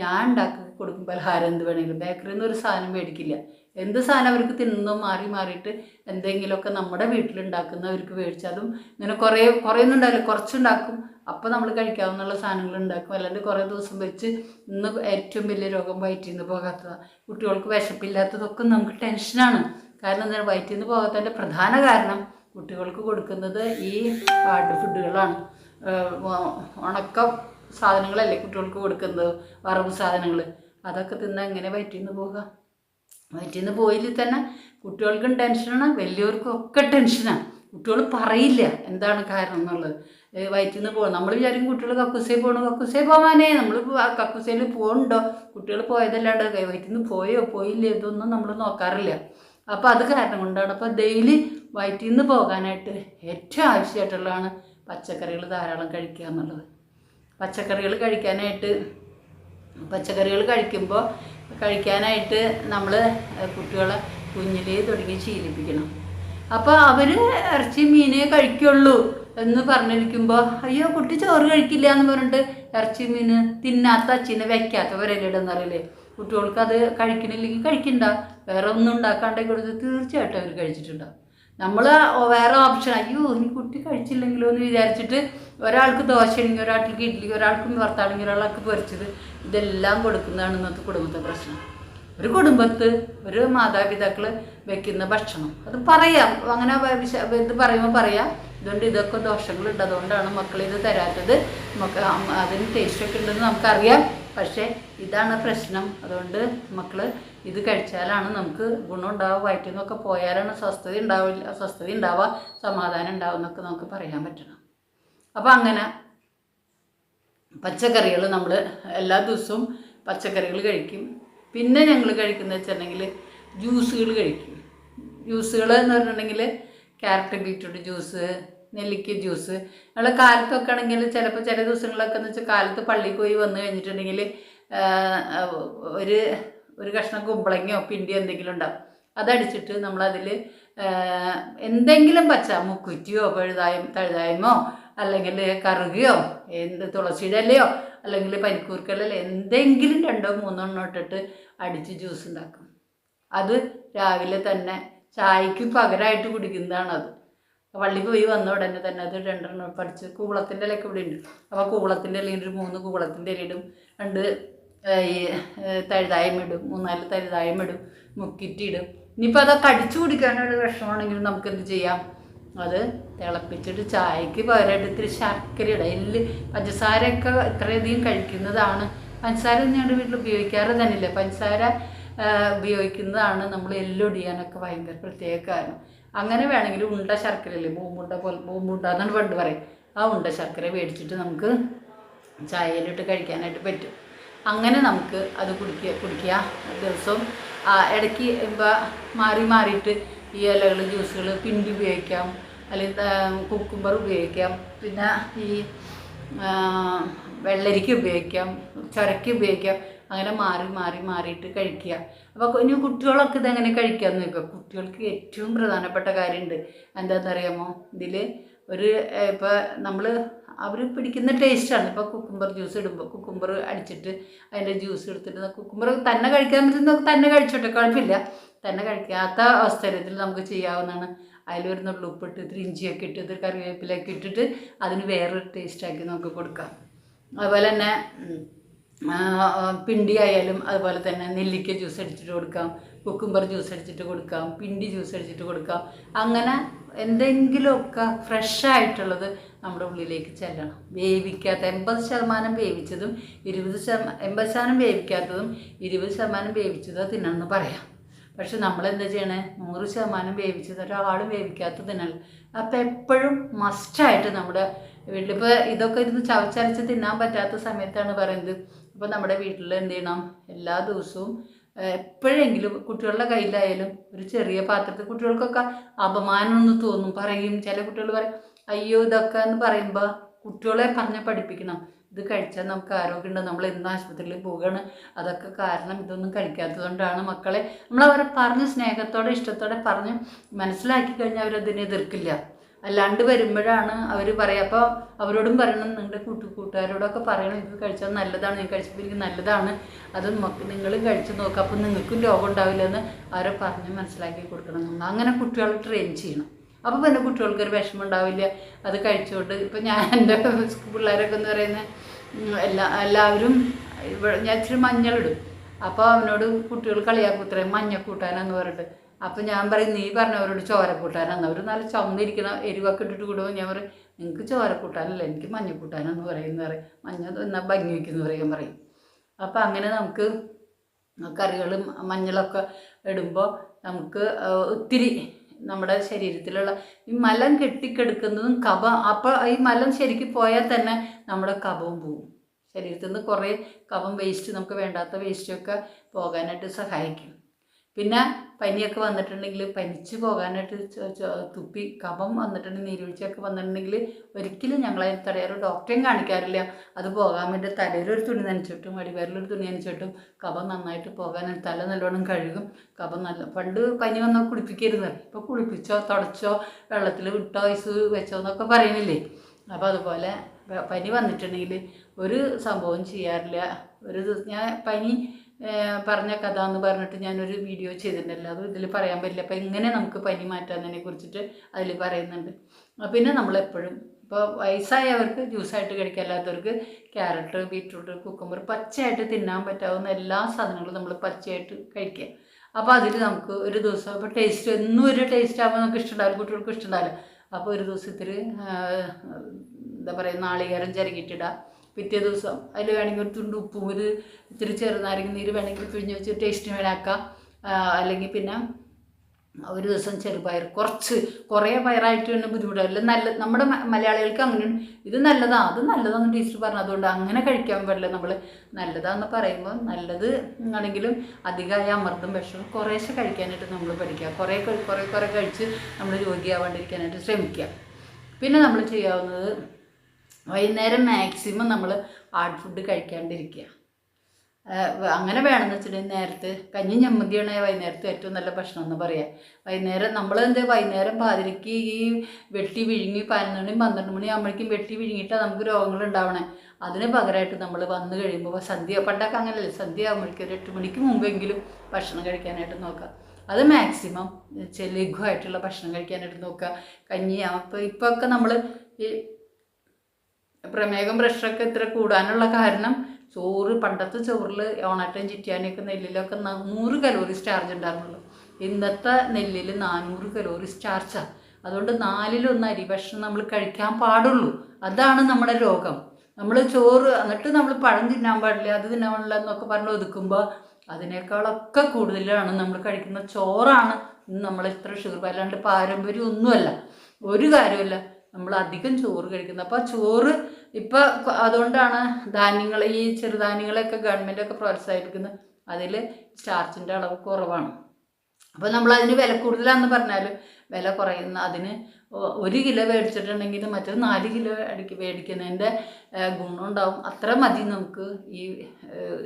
ഞാൻ ഉണ്ടാക്കി കൊടുക്കും പലഹാരം എന്ത് വേണമെങ്കിലും ബേക്കറിയിൽ നിന്ന് ഒരു സാധനം മേടിക്കില്ല. എന്ത് സാധനം അവർക്ക് തിന്നുന്നോ മാറി മാറിയിട്ട് എന്തെങ്കിലുമൊക്കെ നമ്മുടെ വീട്ടിലുണ്ടാക്കുന്നവർക്ക് മേടിച്ച് അതും ഇങ്ങനെ കുറേ കുറേ ഒന്നും ഉണ്ടാവില്ല. കുറച്ചുണ്ടാക്കും അപ്പോൾ നമ്മൾ കഴിക്കാവുന്ന സാധനങ്ങൾ ഉണ്ടാക്കും. അല്ലാണ്ട് കുറേ ദിവസം വെച്ച് ഇന്ന് ഏറ്റവും വലിയ രോഗം വയറ്റിൽ നിന്ന് പോകാത്തതാണ് കുട്ടികൾക്ക് വിശപ്പില്ലാത്തതൊക്കെ നമുക്ക് ടെൻഷനാണ് കാരണം എന്താണ് വയറ്റിൽ നിന്ന് പോകാത്തതിന്റെ പ്രധാന കാരണം കുട്ടികൾക്ക് കൊടുക്കുന്നത് ഈ ഹാർഡ് ഫുഡുകളാണ് ഉണക്ക സാധനങ്ങളല്ലേ കുട്ടികൾക്ക് കൊടുക്കുന്നത്? വറവ് സാധനങ്ങൾ അതൊക്കെ തിന്നാൽ എങ്ങനെ വയറ്റിൽ നിന്ന് പോകാം? വയറ്റിൽ നിന്ന് പോയില്ല തന്നെ കുട്ടികൾക്കും ടെൻഷനാണ് വലിയവർക്കും ഒക്കെ ടെൻഷനാണ് കുട്ടികൾ പറയില്ല എന്താണ് കാരണം എന്നുള്ളത്. വയറ്റിൽ നിന്ന് നമ്മൾ വിചാരിക്കും കുട്ടികൾ കക്കൂസേ പോകണം കക്കൂസേ പോകാനേ നമ്മൾ കക്കൂസയിൽ പോകുന്നുണ്ടോ കുട്ടികൾ പോയതല്ലാണ്ട് വയറ്റിൽ നിന്ന് പോയോ പോയില്ലേ? ഇതൊന്നും നമ്മൾ നോക്കാറില്ല. അപ്പോൾ അത് കാരണം കൊണ്ടാണ്. അപ്പോൾ ഡെയിലി വയറ്റിൽ നിന്ന് പോകാനായിട്ട് ഏറ്റവും ആവശ്യമായിട്ടുള്ളതാണ് പച്ചക്കറികൾ ധാരാളം കഴിക്കുക എന്നുള്ളത്. പച്ചക്കറികൾ കഴിക്കാനായിട്ട് പച്ചക്കറികൾ കഴിക്കുമ്പോൾ കഴിക്കാനായിട്ട് നമ്മൾ കുട്ടികളെ കുഞ്ഞിലേ തുടങ്ങി ശീലിപ്പിക്കണം. അപ്പോൾ അവർ ഇറച്ചി മീനേ കഴിക്കുള്ളൂ എന്ന് പറഞ്ഞിരിക്കുമ്പോൾ അയ്യോ കുട്ടി ചോറ് കഴിക്കില്ല എന്ന് പറഞ്ഞിട്ട് ഇറച്ചി മീൻ തിന്നാത്ത അച്ഛനെ വയ്ക്കാത്തവരല്ലേ അറിയില്ലേ? കുട്ടികൾക്ക് അത് കഴിക്കണില്ലെങ്കിൽ കഴിക്കണ്ട. വേറെ ഒന്നും ഉണ്ടാക്കാണ്ടെങ്കിൽ കൊടുത്ത് തീർച്ചയായിട്ടും അവർ കഴിച്ചിട്ടുണ്ടാവും. നമ്മൾ വേറെ ഓപ്ഷൻ അയ്യോ ഇനി കുട്ടി കഴിച്ചില്ലെങ്കിലോ എന്ന് വിചാരിച്ചിട്ട് ഒരാൾക്ക് ദോശ ദോശയാണെങ്കിൽ ഒരാൾക്ക് ഇഡ്ഡലി ഒരാൾക്ക് വറുത്താണെങ്കിൽ ഒരാൾക്ക് പൊരിച്ചത് ഇതെല്ലാം കൊടുക്കുന്നതാണ് ഇന്നത്തെ കുടുംബത്തെ പ്രശ്നം. ഒരു കുടുംബത്ത് ഒരു മാതാപിതാക്കൾ വെക്കുന്ന ഭക്ഷണം. അത് പറയാം. അങ്ങനെ ഇത് പറയുമ്പോൾ പറയാം. ഇതുകൊണ്ട് ഇതൊക്കെ ദോഷങ്ങളുണ്ട്. അതുകൊണ്ടാണ് മക്കൾ ഇത് തരാത്തത്. നമുക്ക് അതിന് ടേസ്റ്റൊക്കെ ഉണ്ടെന്ന് നമുക്കറിയാം. പക്ഷേ ഇതാണ് പ്രശ്നം. അതുകൊണ്ട് മക്കൾ ഇത് കഴിച്ചാലാണ് നമുക്ക് ഗുണം ഉണ്ടാവുക വയറ്റിൽ നിന്നൊക്കെ പോയാലാണ് സ്വസ്ഥത ഉണ്ടാവില്ല സ്വസ്ഥത ഉണ്ടാവുക സമാധാനം ഉണ്ടാവുക എന്നൊക്കെ നമുക്ക് പറയാൻ പറ്റണം. അപ്പോൾ അങ്ങനെ പച്ചക്കറികൾ നമ്മൾ എല്ലാ ദിവസവും പച്ചക്കറികൾ കഴിക്കും. പിന്നെ ഞങ്ങൾ കഴിക്കുന്നത് വെച്ചിട്ടുണ്ടെങ്കിൽ ജ്യൂസുകൾ കഴിക്കും. ജ്യൂസുകൾ എന്ന് പറഞ്ഞിട്ടുണ്ടെങ്കിൽ ക്യാരറ്റ് ബീറ്റ്റൂട്ട് ജ്യൂസ് നെല്ലിക്ക ജ്യൂസ്. നമ്മൾ കാലത്തൊക്കെ ആണെങ്കിൽ ചിലപ്പോൾ ചില ദിവസങ്ങളൊക്കെ എന്ന് വെച്ചാൽ കാലത്ത് പള്ളിയിൽ പോയി വന്നു കഴിഞ്ഞിട്ടുണ്ടെങ്കിൽ ഒരു ഒരു കഷ്ണം കുമ്പളങ്ങയോ പിണ്ടിയോ എന്തെങ്കിലും ഉണ്ടാവും. അതടിച്ചിട്ട് നമ്മളതിൽ എന്തെങ്കിലും പച്ച മുക്കുറ്റിയോ പഴുതായും തഴുതായ്മോ അല്ലെങ്കിൽ കറുകയോ എന്ത് തുളസിയുടെ അല്ലെങ്കിൽ പനിക്കൂർക്കലോ എന്തെങ്കിലും രണ്ടോ മൂന്നോ എണ്ണോ ഇട്ടിട്ട് അടിച്ച് ജ്യൂസ് ഉണ്ടാക്കും. അത് രാവിലെ തന്നെ ചായക്ക് പകരമായിട്ട് കുടിക്കുന്നതാണ് അത്. വള്ളി പോയി വന്ന ഉടനെ തന്നെ അത് രണ്ടെണ്ണം പഠിച്ച് കൂവളത്തിന്റെ ഇലയൊക്കെ ഇവിടെ ഉണ്ട് അപ്പോൾ കൂവളത്തിന്റെ ഇലയിൽ ഒരു മൂന്ന് കൂവളത്തിന്റെ ഇലയിടും രണ്ട് ഈ തഴുതായും ഇടും. മൂന്നാൽ തഴുതായും ഇടും. മുക്കിറ്റിടും ഇനിയിപ്പോൾ അതൊക്കെ അടിച്ചു കുടിക്കാനൊരു വിഷമമാണെങ്കിൽ നമുക്ക് എന്ത് ചെയ്യാം? അത് തിളപ്പിച്ചിട്ട് ചായക്ക് പകരമായിട്ട് ഇത്തിരി ശർക്കര ഇടാം. എല്ല് പഞ്ചസാരയൊക്കെ ഇത്രയധികം കഴിക്കുന്നതാണ്. പഞ്ചസാര ഞങ്ങളുടെ വീട്ടിൽ ഉപയോഗിക്കാറ് തന്നെയില്ല. പഞ്ചസാര ഉപയോഗിക്കുന്നതാണ് നമ്മൾ എല്ലൊടിയാനൊക്കെ ഭയങ്കര പ്രത്യേക കാരണം. അങ്ങനെ വേണമെങ്കിൽ ഉണ്ട ശർക്കരയില്ലേ ബൂമ്പുണ്ട പോലെ ബൂമ്പുണ്ട എന്നാണ് പണ്ട് പറയും. ആ ഉണ്ട ശർക്കര മേടിച്ചിട്ട് നമുക്ക് ചായയിലിട്ട് കഴിക്കാനായിട്ട് പറ്റും. അങ്ങനെ നമുക്ക് അത് കുടിക്കുക കുടിക്കുക. ദിവസവും ഇടയ്ക്ക് ഇപ്പോൾ മാറി മാറിയിട്ട് ഈ ഇലകൾ ജ്യൂസുകൾ പിണ്ടി ഉപയോഗിക്കാം. അല്ലെങ്കിൽ കുക്കുംബർ ഉപയോഗിക്കാം. പിന്നെ ഈ വെള്ളരിക്ക ഉപയോഗിക്കാം ചരക്ക് ഉപയോഗിക്കാം. അങ്ങനെ മാറി മാറി മാറിയിട്ട് കഴിക്കുക. അപ്പോൾ ഇനി കുട്ടികളൊക്കെ ഇതെങ്ങനെ കഴിക്കാമെന്ന് നോക്കുക കുട്ടികൾക്ക് ഏറ്റവും പ്രധാനപ്പെട്ട കാര്യമുണ്ട്. എന്താണെന്നറിയാമോ ഇതിൽ ഒരു ഇപ്പോൾ നമ്മൾ അവർ പിടിക്കുന്ന ടേസ്റ്റാണ് ഇപ്പോൾ കുക്കുംബർ ജ്യൂസ് ഇടുമ്പോൾ കുക്കുംബർ അടിച്ചിട്ട് അതിന്റെ ജ്യൂസ് എടുത്തിട്ട് കുക്കുംബർ തന്നെ കഴിക്കാൻ പറ്റുന്ന തന്നെ കഴിച്ചോട്ടെ കുഴപ്പമില്ല. തന്നെ കഴിക്കാത്ത അവസ്ഥയിൽ നമുക്ക് ചെയ്യാവുന്നതാണ്. അതിലൊരു നുള്ളു ഇട്ട് ഇത്തിരി ഇഞ്ചിയൊക്കെ ഇട്ട് ഇത്തിരി കറിവേപ്പിലൊക്കെ ഇട്ടിട്ട് അതിന് വേറൊരു ടേസ്റ്റാക്കി നമുക്ക് കൊടുക്കാം. അതുപോലെ തന്നെ പിണ്ടി ആയാലും അതുപോലെ തന്നെ നെല്ലിക്ക ജ്യൂസ് അടിച്ചിട്ട് കൊടുക്കാം. കുക്കുംബർ ജ്യൂസ് അടിച്ചിട്ട് കൊടുക്കാം. പിണ്ടി ജ്യൂസ് അടിച്ചിട്ട് കൊടുക്കാം. അങ്ങനെ എന്തെങ്കിലുമൊക്കെ ഫ്രഷ് ആയിട്ടുള്ളത് നമ്മുടെ ഉള്ളിലേക്ക് ചെല്ലണം. വേവിക്കാത്ത എൺപത് ശതമാനം വേവിച്ചതും ഇരുപത് ശതമാനം എൺപത് ശതമാനം വേവിക്കാത്തതും ഇരുപത് ശതമാനം വേവിച്ചതോ തിന്നണമെന്ന് പറയാം. പക്ഷെ നമ്മൾ എന്താ ചെയ്യണേ? നൂറ് ശതമാനം വേവിച്ചത് ഒരാളും വേവിക്കാത്ത തിന്നല്ല അപ്പം എപ്പോഴും മസ്റ്റായിട്ട് നമ്മുടെ വീട്ടിലിപ്പോൾ ഇതൊക്കെ ഇരുന്ന് ചവച്ചരച്ച് തിന്നാൻ പറ്റാത്ത സമയത്താണ് പറയുന്നത്. അപ്പോൾ നമ്മുടെ വീട്ടിൽ എന്ത് ചെയ്യണം? എല്ലാ ദിവസവും എപ്പോഴെങ്കിലും കുട്ടികളുടെ കയ്യിലായാലും ഒരു ചെറിയ പാത്രത്തിൽ കുട്ടികൾക്കൊക്കെ അപമാനം എന്ന് തോന്നും പറയും. ചില കുട്ടികൾ പറയും അയ്യോ ഇതൊക്കെ എന്ന് പറയുമ്പോൾ കുട്ടികളെ പറഞ്ഞ് പഠിപ്പിക്കണം. ഇത് കഴിച്ചാൽ നമുക്ക് ആരോഗ്യമുണ്ട്. നമ്മൾ ഇന്ന് ആശുപത്രിയിൽ പോവുകയാണ്. അതൊക്കെ കാരണം ഇതൊന്നും കഴിക്കാത്തതുകൊണ്ടാണ് മക്കളെ. നമ്മൾ അവരെ പറഞ്ഞ് സ്നേഹത്തോടെ ഇഷ്ടത്തോടെ പറഞ്ഞ് മനസ്സിലാക്കി കഴിഞ്ഞാൽ അവരതിനെ എതിർക്കില്ല. അല്ലാണ്ട് വരുമ്പോഴാണ് അവർ പറയുക അപ്പോൾ അവരോടും പറയണം നിങ്ങളുടെ കൂട്ടു കൂട്ടുകാരോടൊക്കെ പറയണം. ഇത് കഴിച്ചാൽ നല്ലതാണ്. നിങ്ങൾ കഴിച്ചപ്പോൾ എനിക്ക് നല്ലതാണ്. അത് നിങ്ങളും കഴിച്ച് നോക്കുക അപ്പോൾ നിങ്ങൾക്കും രോഗം ഉണ്ടാവില്ലെന്ന് അവരെ പറഞ്ഞ് മനസ്സിലാക്കി കൊടുക്കണം. നമ്മൾ അങ്ങനെ കുട്ടികളെ ട്രെയിൻ ചെയ്യണം. അപ്പോൾ പിന്നെ കുട്ടികൾക്ക് ഒരു വിഷമം ഉണ്ടാവില്ല. അത് കഴിച്ചുകൊണ്ട് ഇപ്പം ഞാൻ എന്റെ <laughs> പിള്ളേരൊക്കെ എന്ന് പറയുന്നത് എല്ലാ എല്ലാവരും ഞാൻ ഇച്ചിരി മഞ്ഞളിടും. അപ്പോൾ അവനോട് കുട്ടികൾ കളിയാക്കൂത്രേ ഇത്രയും മഞ്ഞ കൂട്ടാനെന്ന് പറഞ്ഞിട്ട്. അപ്പോൾ ഞാൻ പറയും നീ പറഞ്ഞവരോട് ചോര കൂട്ടാനെന്ന്. അവർ നല്ല ചുമന്നിരിക്കണ എരിവൊക്കെ ഇട്ടിട്ട് കൂടുമ്പോൾ ഞാൻ പറയും നിങ്ങൾക്ക് ചോര കൂട്ടാനല്ല എനിക്ക് മഞ്ഞ കൂട്ടാനെന്ന് പറയുന്ന പറയും. മഞ്ഞ എന്നാൽ ഭംഗി വയ്ക്കുന്നു പറയാൻ പറയും. അപ്പോൾ അങ്ങനെ നമുക്ക് കറികളും മഞ്ഞളൊക്കെ ഇടുമ്പോൾ നമുക്ക് ഒത്തിരി നമ്മുടെ ശരീരത്തിലുള്ള ഈ മലം കെട്ടിക്കെടുക്കുന്നതും കഫ അപ്പോൾ ഈ മലം ശരിക്കും പോയാൽ തന്നെ നമ്മുടെ കഫവും പോവും. ശരീരത്തിൽ നിന്ന് കുറേ കഫം വേസ്റ്റ് നമുക്ക് വേണ്ടാത്ത വേസ്റ്റൊക്കെ പോകാനായിട്ട് സഹായിക്കും. പിന്നെ പനിയൊക്കെ വന്നിട്ടുണ്ടെങ്കിൽ പനിച്ച് പോകാനായിട്ട് തുപ്പി കഫം വന്നിട്ടുണ്ടെങ്കിൽ നീരുവീഴ്ചയൊക്കെ വന്നിട്ടുണ്ടെങ്കിൽ ഒരിക്കലും ഞങ്ങളെ തടയാറ് ഡോക്ടറെയും കാണിക്കാറില്ല. അത് പോകാൻ വേണ്ടി തലയിലൊരു തുണി നനച്ചിട്ടും അടിവയറിലൊരു തുണി നനച്ചിട്ടും കഫം നന്നായിട്ട് പോകാൻ തല നല്ലോണം കഴുകും. കഫം നല്ല പണ്ട് പനി വന്നാൽ കുളിപ്പിക്കരുത്. ഇപ്പോൾ കുളിപ്പിച്ചോ തുടച്ചോ വെള്ളത്തിൽ വിട്ടോ ഐസ് വെച്ചോ എന്നൊക്കെ പറയുന്നില്ലേ? അപ്പോൾ അതുപോലെ പനി വന്നിട്ടുണ്ടെങ്കിൽ ഒരു സംഭവം ചെയ്യാറില്ല. ഒരു ഞാൻ പനി പറഞ്ഞ കഥ എന്ന് പറഞ്ഞിട്ട് ഞാനൊരു വീഡിയോ ചെയ്തിട്ടുണ്ടല്ലോ. അത് ഇതിൽ പറയാൻ പറ്റില്ല. അപ്പോൾ എങ്ങനെ നമുക്ക് പനി മാറ്റാമെന്നതിനെ കുറിച്ചിട്ട് അതിൽ പറയുന്നുണ്ട്. പിന്നെ നമ്മളെപ്പോഴും ഇപ്പോൾ വയസ്സായവർക്ക് ജ്യൂസായിട്ട് കഴിക്കാല്ലാത്തവർക്ക് ക്യാരറ്റ് ബീറ്റ്റൂട്ട് കുക്കുമ്പർ പച്ചയായിട്ട് തിന്നാൻ പറ്റാവുന്ന എല്ലാ സാധനങ്ങളും നമ്മൾ പച്ചയായിട്ട് കഴിക്കുക. അപ്പോൾ അതിൽ നമുക്ക് ഒരു ദിവസം ഇപ്പോൾ ടേസ്റ്റ് എന്നും ഒരു ടേസ്റ്റ് ആകുമ്പോൾ നമുക്ക് ഇഷ്ടമുണ്ടാവില്ല കുട്ടികൾക്ക് ഇഷ്ടമുണ്ടാവില്ല അപ്പോൾ ഒരു ദിവസത്തിൽ എന്താ പറയുക നാളികേരം ചിരകിയിട്ടിടുക പിറ്റേ ദിവസം അതിൽ വേണമെങ്കിൽ ഒരു തുണ്ട് ഉപ്പും ഒരു ഇത്തിരി ചെറുനാരങ്ങ നീര് വേണമെങ്കിൽ പിഴിഞ്ഞ് വെച്ച് ടേസ്റ്റിന് വേണാക്കാം. അല്ലെങ്കിൽ പിന്നെ ഒരു ദിവസം ചെറുപയർ. കുറച്ച് കുറേ പയറായിട്ട് തന്നെ ബുദ്ധിമുട്ടില്ല നല്ല നമ്മുടെ മലയാളികൾക്ക് അങ്ങനെ ഇത് നല്ലതാണ് അത് നല്ലതാന്ന് ടീച്ചർ പറഞ്ഞു അതുകൊണ്ട് അങ്ങനെ കഴിക്കാൻ പാടില്ല നമ്മൾ നല്ലതാന്ന് പറയുമ്പോൾ നല്ലത് ആണെങ്കിലും അധികമായ അമൃതം വിഷം കുറേശ്ശെ കഴിക്കാനായിട്ട് നമ്മൾ പഠിക്കുക. കുറേ കുറേ കുറേ കഴിച്ച് നമ്മൾ രോഗിയാവാണ്ടിരിക്കാനായിട്ട് ശ്രമിക്കുക. പിന്നെ നമ്മൾ ചെയ്യാവുന്നത് വൈകുന്നേരം മാക്സിമം നമ്മൾ ഹാർഡ് ഫുഡ് കഴിക്കാണ്ടിരിക്കുക. അങ്ങനെ വേണമെന്ന് വെച്ചിട്ടുണ്ടെങ്കിൽ നേരത്തെ കഞ്ഞി ഞമ്മന്തിയാണ് വൈകുന്നേരത്തെ ഏറ്റവും നല്ല ഭക്ഷണം എന്ന് പറയാം. വൈകുന്നേരം നമ്മൾ എന്ത് വൈകുന്നേരം പാതിരയ്ക്ക് ഈ വെട്ടി വിഴുങ്ങി പതിനൊന്ന് മണി പന്ത്രണ്ട് മണി ആകുമ്പോഴേക്കും വെട്ടി വിഴുങ്ങിയിട്ടാണ് നമുക്ക് രോഗങ്ങൾ ഉണ്ടാവണേ. അതിന് പകരമായിട്ട് നമ്മൾ വന്നു കഴിയുമ്പോൾ സന്ധ്യ പണ്ടൊക്കെ അങ്ങനെയല്ലേ സന്ധ്യ ആകുമ്പോഴേക്കും ഒരു എട്ട് മണിക്ക് മുമ്പെങ്കിലും ഭക്ഷണം കഴിക്കാനായിട്ട് നോക്കാം അത് മാക്സിമം ലഘുവായിട്ടുള്ള ഭക്ഷണം കഴിക്കാനായിട്ട് നോക്കുക. കഞ്ഞി അപ്പോൾ ഇപ്പോൾ ഒക്കെ നമ്മൾ പ്രമേഹം പ്രഷറൊക്കെ ഇത്ര കൂടാനുള്ള കാരണം ചോറ് പണ്ടത്തെ ചോറിൽ ഓണാട്ടം ചിറ്റിയാനൊക്കെ നെല്ലിലൊക്കെ നൂറ് കലോറി സ്റ്റാർച്ച് ഉണ്ടായിരുന്നുള്ളൂ ഇന്നത്തെ നെല്ലിൽ നാനൂറ് കലോറി ചാർജാണ് അതുകൊണ്ട് നാലിലൊന്ന് അരി ഭക്ഷണം നമ്മൾ കഴിക്കാൻ പാടുള്ളൂ. അതാണ് നമ്മുടെ രോഗം. നമ്മൾ ചോറ് എന്നിട്ട് നമ്മൾ പഴം തിന്നാൻ പാടില്ല അത് തിന്നാൻ പാടില്ല എന്നൊക്കെ പറഞ്ഞ് ഒതുക്കുമ്പോൾ അതിനേക്കാളൊക്കെ കൂടുതലാണ് നമ്മൾ കഴിക്കുന്ന ചോറാണ് നമ്മൾ ഇത്ര ഷുഗർ അല്ലാണ്ട് പാരമ്പര്യം ഒന്നുമല്ല ഒരു കാര്യമില്ല നമ്മൾ അധികം ചോറ് കഴിക്കുന്നത്. അപ്പോൾ ചോറ് ഇപ്പോൾ അതുകൊണ്ടാണ് ധാന്യങ്ങൾ ഈ ചെറുധാന്യങ്ങളെയൊക്കെ ഗവൺമെന്റൊക്കെ പ്രോത്സാഹിപ്പിക്കുന്നത്. അതിൽ സ്റ്റാർച്ചിന്റെ അളവ് കുറവാണ്. അപ്പോൾ നമ്മൾ അതിന് വില കൂടുതലാണെന്ന് പറഞ്ഞാൽ വില കുറയുന്ന അതിന് ഒരു കിലോ മേടിച്ചിട്ടുണ്ടെങ്കിൽ മറ്റൊരു നാല് കിലോ അടിക്ക് മേടിക്കുന്നതിന്റെ ഗുണമുണ്ടാവും. അത്ര മതി നമുക്ക് ഈ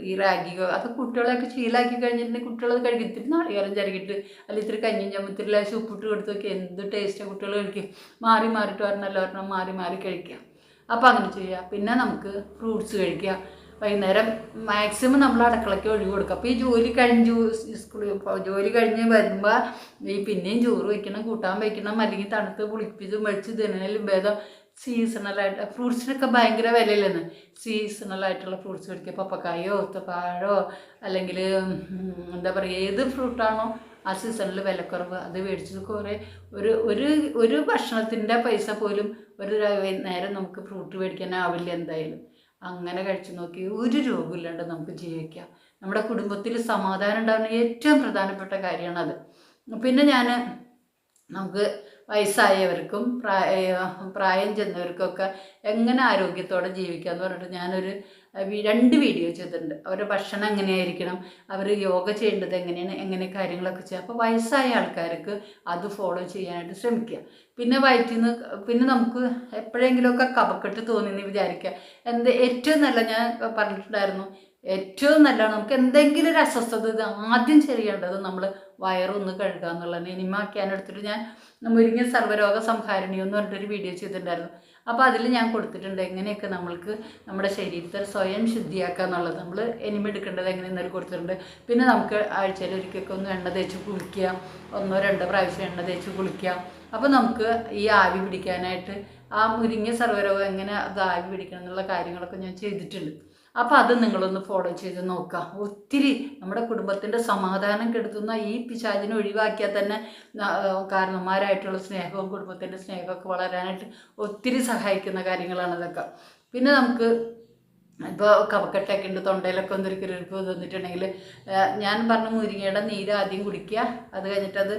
ഈ റാഗിയോ അത് കുട്ടികളെയൊക്കെ ശീലാക്കി കഴിഞ്ഞിട്ടുണ്ടെങ്കിൽ കുട്ടികളത് കഴിക്കും. ഇത്തിരി നാളികേരം ചിരകിട്ട് അല്ലെങ്കിൽ ഇത്തിരി കഞ്ഞിയും ചമ്മത്തിരി ലേശം ഉപ്പിട്ട് കൊടുത്ത് നോക്കി എന്ത് ടേസ്റ്റാണ് കുട്ടികൾ കഴിക്കും. മാറി മാറിയിട്ട് പറഞ്ഞല്ലോ ഒരെണ്ണം മാറി മാറി കഴിക്കുക. അപ്പോൾ അങ്ങനെ ചെയ്യുക പിന്നെ നമുക്ക് ഫ്രൂട്ട്സ് കഴിക്കുക വൈകുന്നേരം മാക്സിമം നമ്മൾ അടുക്കളയ്ക്ക് ഒഴിവ് കൊടുക്കുക അപ്പോൾ ഈ ജോലി കഴിഞ്ഞ് സ്കൂളിൽ ജോലി കഴിഞ്ഞ് വരുമ്പോൾ ഈ പിന്നെയും ചോറ് വയ്ക്കണം കൂട്ടാൻ വയ്ക്കണം അല്ലെങ്കിൽ തണുത്ത് പുളിപ്പിച്ച് വെച്ച് തിന്നലും ഭേദം സീസണലായിട്ട് ഫ്രൂട്ട്സിനൊക്കെ ഭയങ്കര വിലയില്ലെന്ന് സീസണലായിട്ടുള്ള ഫ്രൂട്ട്സ് മേടിക്കുക. പപ്പക്കായോ ഒത്തപ്പാഴോ അല്ലെങ്കിൽ എന്താ പറയുക ഏത് ഫ്രൂട്ടാണോ ആ സീസണിൽ വിലക്കുറവ് അത് മേടിച്ചത് കുറേ ഒരു ഒരു ഒരു ഭക്ഷണത്തിന്റെ പൈസ പോലും ഒരു നേരം നമുക്ക് ഫ്രൂട്ട് മേടിക്കാനാവില്ല എന്തായാലും. അങ്ങനെ കഴിച്ചു നോക്കി. ഒരു രോഗമില്ലാണ്ട് നമുക്ക് ജീവിക്കാം. നമ്മുടെ കുടുംബത്തിൽ സമാധാനം ഉണ്ടാകുന്ന ഏറ്റവും പ്രധാനപ്പെട്ട കാര്യമാണ് അത് പിന്നെ ഞാൻ നമുക്ക് വയസ്സായവർക്കും പ്രായ പ്രായം ചെന്നവർക്കൊക്കെ എങ്ങനെ ആരോഗ്യത്തോടെ ജീവിക്കുക എന്ന് പറഞ്ഞിട്ട് ഞാനൊരു രണ്ട് വീഡിയോ ചെയ്തിട്ടുണ്ട്. അവരുടെ ഭക്ഷണം എങ്ങനെയായിരിക്കണം? അവർ യോഗ ചെയ്യേണ്ടത് എങ്ങനെയാണ്? എങ്ങനെ കാര്യങ്ങളൊക്കെ ചെയ്യുക? അപ്പോൾ വയസ്സായ ആൾക്കാർക്ക് അത് ഫോളോ ചെയ്യാനായിട്ട് ശ്രമിക്കുക. പിന്നെ വയറ്റിൽ നിന്ന് പിന്നെ നമുക്ക് എപ്പോഴെങ്കിലുമൊക്കെ കപക്കെട്ട് തോന്നിയെന്ന് വിചാരിക്കുക. എന്ത് ഏറ്റവും നല്ല ഞാൻ പറഞ്ഞിട്ടുണ്ടായിരുന്നു. ഏറ്റവും നല്ല നമുക്ക് എന്തെങ്കിലും ഒരു അസ്വസ്ഥത ആദ്യം ചെയ്യേണ്ടത് നമ്മൾ വയറൊന്ന് കഴുകുക എന്നുള്ളതാണ്. ഇനിമാക്കിയാൻ എടുത്തിട്ട് ഞാൻ മുരിങ്ങ സർവരോഗ സംഹാരിണി എന്ന് പറഞ്ഞിട്ടൊരു വീഡിയോ ചെയ്തിട്ടുണ്ടായിരുന്നു. അപ്പോൾ അതിൽ ഞാൻ കൊടുത്തിട്ടുണ്ട് എങ്ങനെയൊക്കെ നമ്മൾക്ക് നമ്മുടെ ശരീരത്തെ സ്വയം ശുദ്ധിയാക്കുക എന്നുള്ളത്. നമ്മൾ എനിമെടുക്കേണ്ടത് എങ്ങനെയെന്നൊരു കൊടുത്തിട്ടുണ്ട്. പിന്നെ നമുക്ക് ആഴ്ചയിൽ ഒരിക്കലൊക്കെ ഒന്ന് എണ്ണ തേച്ച് കുളിക്കുക. ഒന്നോ രണ്ടോ പ്രാവശ്യം എണ്ണ തേച്ച് കുളിക്കുക. അപ്പോൾ നമുക്ക് ഈ ആവി പിടിക്കാനായിട്ട് ആ മുരിങ്ങ സർവരോഗം എങ്ങനെ അത് ആവി പിടിക്കണം എന്നുള്ള കാര്യങ്ങളൊക്കെ ഞാൻ ചെയ്തിട്ടുണ്ട്. അപ്പോൾ അത് നിങ്ങളൊന്ന് ഫോളോ ചെയ്ത് നോക്കുക. ഒത്തിരി നമ്മുടെ കുടുംബത്തിന്റെ സമാധാനം കെടുത്തുന്ന ഈ പിശാചിനെ ഒഴിവാക്കിയാൽ തന്നെ കാരണന്മാരായിട്ടുള്ള സ്നേഹവും കുടുംബത്തിന്റെ സ്നേഹമൊക്കെ വളരാനായിട്ട് ഒത്തിരി സഹായിക്കുന്ന കാര്യങ്ങളാണ് ഇതൊക്കെ. പിന്നെ നമുക്ക് ഇപ്പോൾ കവക്കെട്ടൊക്കെ ഉണ്ട് തൊണ്ടയിലൊക്കെ ഒന്നൊരു കിരിപ്പ് തന്നിട്ടുണ്ടെങ്കിൽ ഞാൻ പറഞ്ഞ മുരിങ്ങയുടെ നീര് ആദ്യം കുടിക്കുക അത് കഴിഞ്ഞിട്ട് അത്